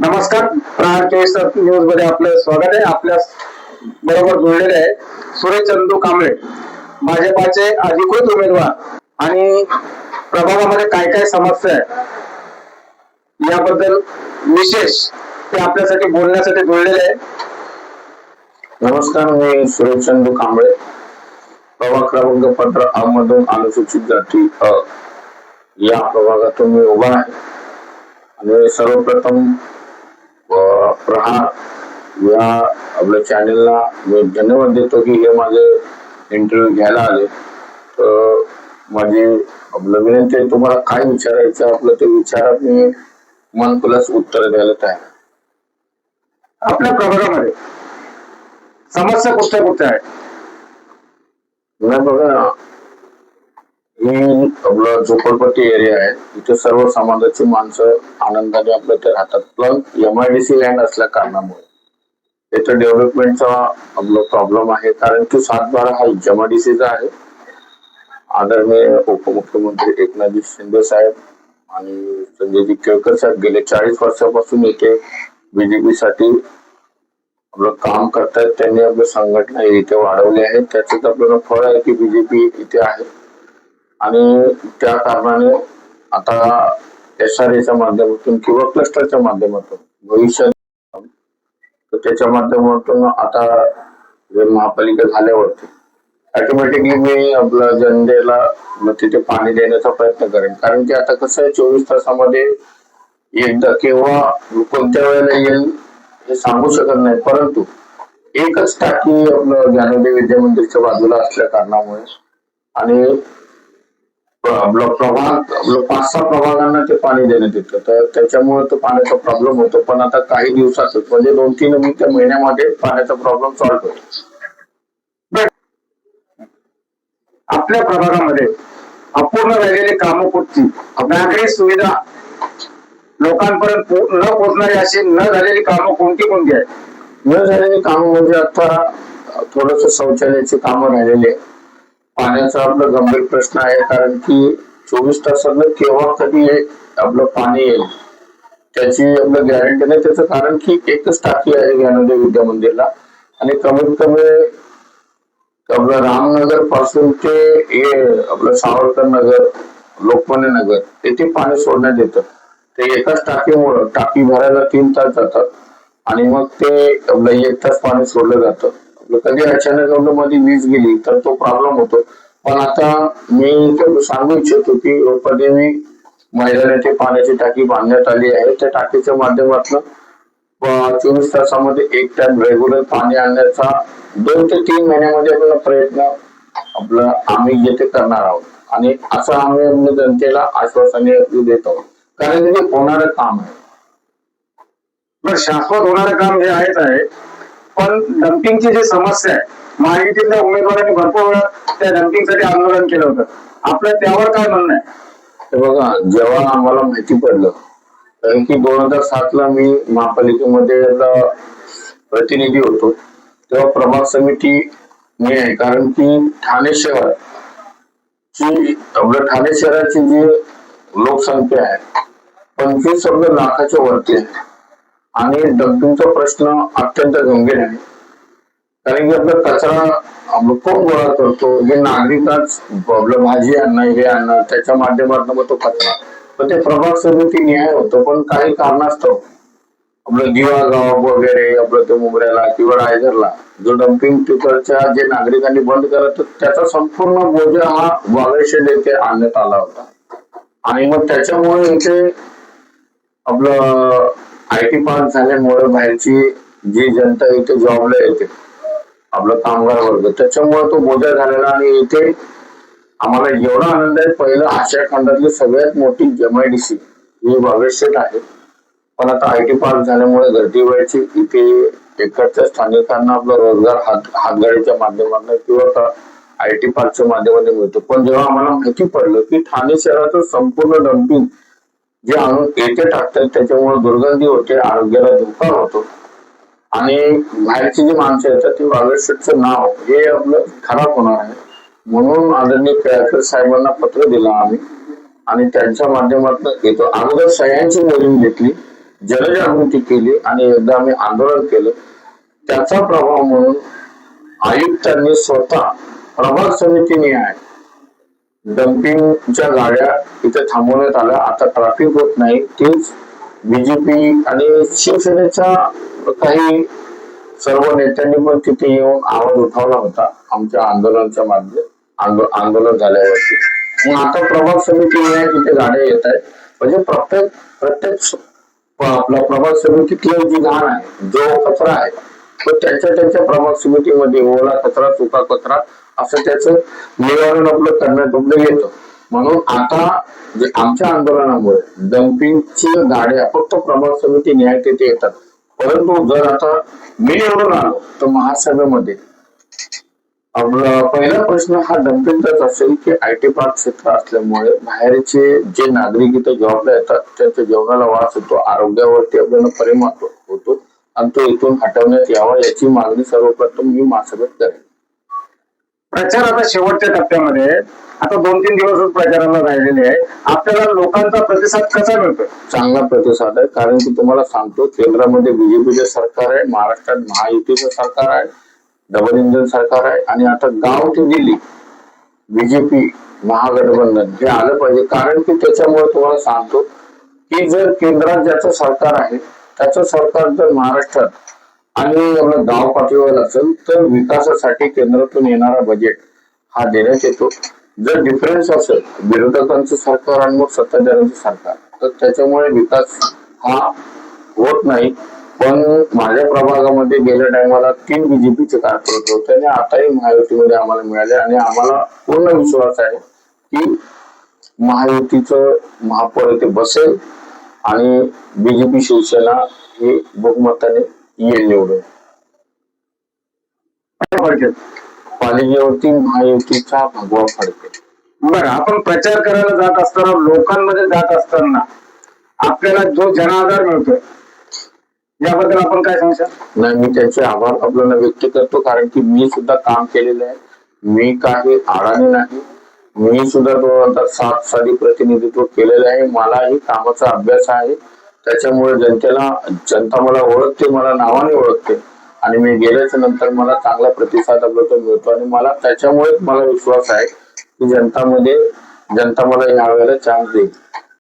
नमस्कार. प्रहार चोवीस न्यूजमध्ये आपलं स्वागत आहे. आपल्या बरोबर जोडलेले आहे सुरेश चंदू कांबळे. भाजपाचे अधिकृत उमेदवार आणि प्रभागामध्ये काय काय समस्या आहे याबद्दल विशेष ते आपल्यासाठी बोलण्यासाठी जोडलेले आहे. नमस्कार मी सुरेश चंदू कांबळे. प्रभाग क्रमांक पंधरा अ मधून अनुसूचित जाती अ या प्रभागातून मी उभा आहे. आणि सर्वप्रथम प्रहार या आपल्या चॅनेलला मी धन्यवाद देतो की हे माझे इंटरव्ह्यू घ्यायला आले तर माझी आपलं विनंती आहे तुम्हाला काय विचारायचं आपलं ते विचारा मी मनकुलास उत्तर द्यायला तयार. आपल्या प्रभागामध्ये समस्या कुठल्या कुठल्या आहेत बघा मी आपलं झोपडपट्टी एरिया आहे. इथे सर्व समाजाची माणसं आनंदाने आपल्या ते राहतात. पण M I D C land असल्या कारणामुळे. इथं डेव्हलपमेंटचा आपला प्रॉब्लेम आहे. कारण की सातबारा हा एम आय डी सीचा आहे. आदरणीय उपमुख्यमंत्री एकनाथजी शिंदे साहेब आणि संजयजी केळकर साहेब गेले चाळीस वर्षापासून इथे बीजेपी साठी आपलं काम करतायत. त्यांनी आपली संघटना इथे वाढवली आहे. त्याच आपल्याला फळ आहे की बीजेपी इथे आहे. आणि त्या कारणाने आता एस आर एच्या माध्यमातून किंवा क्लस्टरच्या माध्यमातून भविष्यात त्याच्या माध्यमातून आता जे महापालिका झाल्यावरती ऑटोमॅटिकली मी आपलं जनतेला मग तिथे पाणी देण्याचा प्रयत्न करेन. कारण की आता कसं आहे चोवीस तासामध्ये एकदा केव्हा कोणत्या वेळेला येईल हे सांगू शकत नाही. परंतु एकच टाकी आपलं ज्ञानोदय विद्या मंदिरच्या बाजूला असल्या कारणामुळे आणि ब्लॉक प्रभाग पाच सहा प्रभागांना ते पाणी देण्यात येतं तर त्याच्यामुळे तो पाण्याचा प्रॉब्लेम होतो. पण आता काही दिवसातच म्हणजे दोन तीन त्या महिन्यामध्ये पाण्याचा प्रॉब्लेम सॉल्व्ह होतो. आपल्या प्रभागामध्ये अपूर्ण राहिलेली कामं कुठची नागरी सुविधा. लोकांपर्यंत पो- न पोहोचणारी अशी न झालेली कामं कोणती कोणती आहेत? न झालेली कामं म्हणजे आता थोडस शौचालयाची कामं राहिलेली आहे पाण्याचा आपला गंभीर प्रश्न आहे कारण की चोवीस तासातलं केव्हा कधी आपलं पाणी येईल त्याची आपलं गॅरंटी नाही. त्याचं कारण की एकच टाकी आहे ज्ञानोदय विद्या मंदिरला आणि कमीत कमी आपलं रामनगरपासून ते आपलं सावरकर नगर लोकमान्य नगर येथे पाणी सोडण्यात येतं. ते एकाच टाकीमुळं टाकी भरायला तीन तास जातात आणि मग ते आपलं एक तास पाणी सोडलं जातं. आपलं. कधी अचानक आपलं मध्ये वीज गेली तर तो प्रॉब्लेम होतो. पण आता मी सांगू इच्छितो की मी महिलांना ते पाण्याची टाकी बांधण्यात आली आहे. त्या टाकीच्या माध्यमातून चोवीस तासामध्ये एक टाइम रेग्युलर पाणी आणण्याचा दोन ते तीन महिन्यामध्ये आपला प्रयत्न आपला आम्ही येथे करणार आहोत. आणि असं आम्ही जनतेला आश्वासने देत आहोत. कारण की ते होणारं काम आहे. शाश्वत होणारं काम हे आहेच आहे. पण डम्पिंगची जी समस्या आहे महायुतीतल्या उमेदवारांनी भरपूर वेळा त्या डम्पिंगसाठी आंदोलन केलं होतं. आपलं त्यावर काय म्हणणं आहे? बघा जेव्हा आम्हाला माहिती पडलं कारण की दोन हजार सात ला मी महापालिकेमध्ये प्रतिनिधी होतो तेव्हा प्रभाग समिती मी आहे कारण की ठाणे शहर ची आपल्या ठाणे शहराची जी लोकसंख्या आहे पंचवीस अब्ज लाखाच्या वरती आहे. आणि डम्पिंगचा प्रश्न अत्यंत गंभीर आहे. कारण की आपला कचरा आपण कोण गोळा करतो. जे नागरिकच आपलं भाजी आणणं हे आणणं त्याच्या माध्यमातून मग तो कचरा. पण ते प्रभाग समिती न्याय होतो पण काही कारणास्तव आपलं दिवा गाव वगैरे आपलं ते मुंबऱ्याला किंवा रायगडला जो डम्पिंग तिकडच्या जे नागरिकांनी बंद करत त्याचा संपूर्ण बोजा हा वागळशेड येथे आणण्यात आला होता. आणि मग त्याच्यामुळे इथे आपलं आय टी पार्क झाल्यामुळे बाहेरची जी जनता इथे जॉबला येते आपलं कामगार वर्ग त्याच्यामुळे तो बोजा झालेला आणि इथे आम्हाला एवढा आनंद आहे. पहिलं आशिया खंडातली सगळ्यात मोठी एमआयडीसी ही बागेत आहे. पण आता आय टी पार्क झाल्यामुळे गर्दी व्हायची इथे इकडच्या स्थानिकांना आपला रोजगार हात हातगाडीच्या माध्यमातून किंवा आय टी पार्कच्या माध्यमातून मिळतो. पण जेव्हा आम्हाला माहिती पडलं की ठाणे शहराचं संपूर्ण डम्पिंग जे अणू येथे टाकतात त्याच्यामुळे दुर्गंधी होते आरोग्याला धोका होतो. आणि बाहेरची जी माणसं येतात ती बागेशेटचं नाव हे आपलं खराब होणार आहे. म्हणून आदरणीय केळकर साहेबांना पत्र दिलं आम्ही. आणि त्यांच्या माध्यमातून येतो अगोदर सह्यांची मोहीम घेतली. जनजागृती केली आणि एकदा आम्ही आंदोलन केलं. त्याचा प्रभाव म्हणून आयुक्तांनी स्वतः प्रभाग समितीने आहे. डम्पिंगच्या गाड्या इथे थांबवण्यात आल्या. आता ट्रॅफिक होत नाही. तेच बीजेपी आणि शिवसेनेच्या काही सर्व नेत्यांनी पण तिथे येऊन आवाज उठवला होता आमच्या आंदोलनाच्या माध्यम आंदो- आंदोलन झाल्यावरती. मग आता प्रभाग समिती आहे तिथे गाड्या येत आहेत. म्हणजे प्रत्येक प्रत्येक आपला प्रभाग समितीतलं जी घाण आहे जो कचरा आहे तो त्यांच्या त्यांच्या प्रभाग समितीमध्ये ओला कचरा सुका कचरा असं त्याचं निवारण आपलं करण्यात आपलं येतं म्हणून आता आमच्या आंदोलनामुळे डम्पिंगची गाड्या फक्त प्रमाण समिती न्याय तिथे येतात. परंतु जर आता मी निवडून आलो तर महासभेमध्ये आपला पहिला प्रश्न हा डम्पिंगचाच असेल की आय टी पार्क क्षेत्र असल्यामुळे बाहेरचे जे नागरिक इथे जॉबला येतात त्यांच्या जेवणाला वास होतो आरोग्यावरती आपल्याला परिणाम होतो. आणि तो इथून हटवण्यात यावा याची मागणी सर्वप्रथम मी महासभेत करेन. प्रचार आता शेवटच्या टप्प्यामध्ये आता दोन तीन दिवसच प्रचाराला राहिलेले आहे. आपल्याला लोकांचा प्रतिसाद कसा मिळतो चांगला प्रतिसाद आहे. कारण की तुम्हाला सांगतो केंद्रामध्ये बीजेपीचे सरकार आहे महाराष्ट्रात महायुतीचं सरकार आहे डबल इंजन सरकार आहे आणि आता गाव ते दिल्ली बीजेपी महागठबंधन हे आलं पाहिजे. कारण की त्याच्यामुळे तुम्हाला सांगतो की जर केंद्रात ज्याचं सरकार आहे त्याचं सरकार जर महाराष्ट्रात आणि आपलं गाव पातळीवर असेल तर विकासासाठी केंद्रातून येणारा बजेट हा देण्यात येतो. जर डिफरन्स असेल विरोधकांचं सरकार आणि मग सत्ताधाऱ्यांचं सरकार तर त्याच्यामुळे विकास हा होत नाही. पण माझ्या प्रभागामध्ये गेल्या टायमाला तीन बीजेपीचे कार्यकर्ते होते आणि आताही महायुतीमध्ये आम्हाला मिळाले आणि आम्हाला पूर्ण विश्वास आहे की महायुतीचं महापौर येथे बसेल आणि बीजेपी शिवसेना ही बहुमताने येईल निवडून पालिकेवरती महायुतीचा भगवा फडके बरं आपण प्रचार करायला जात असताना लोकांमध्ये जात असताना आपल्याला जो जनाधार मिळतोय याबद्दल आपण काय सांगशाल नाही मी त्यांचे आभार आपल्याला व्यक्त करतो कारण की मी सुद्धा काम केलेलं आहे. मी काही आडाणे नाही. मी सुद्धा दोन हजार सात साली प्रतिनिधित्व केलेलं आहे. मलाही कामाचा अभ्यास आहे. त्याच्यामुळे जनतेला जनता मला ओळखते मला नावाने ओळखते. आणि मी गेल्याच्यानंतर मला चांगला प्रतिसाद आपला मिळतो. आणि मला त्याच्यामुळेच मला विश्वास आहे की जनतामध्ये जनता मला यावेळेला चान्स देईल.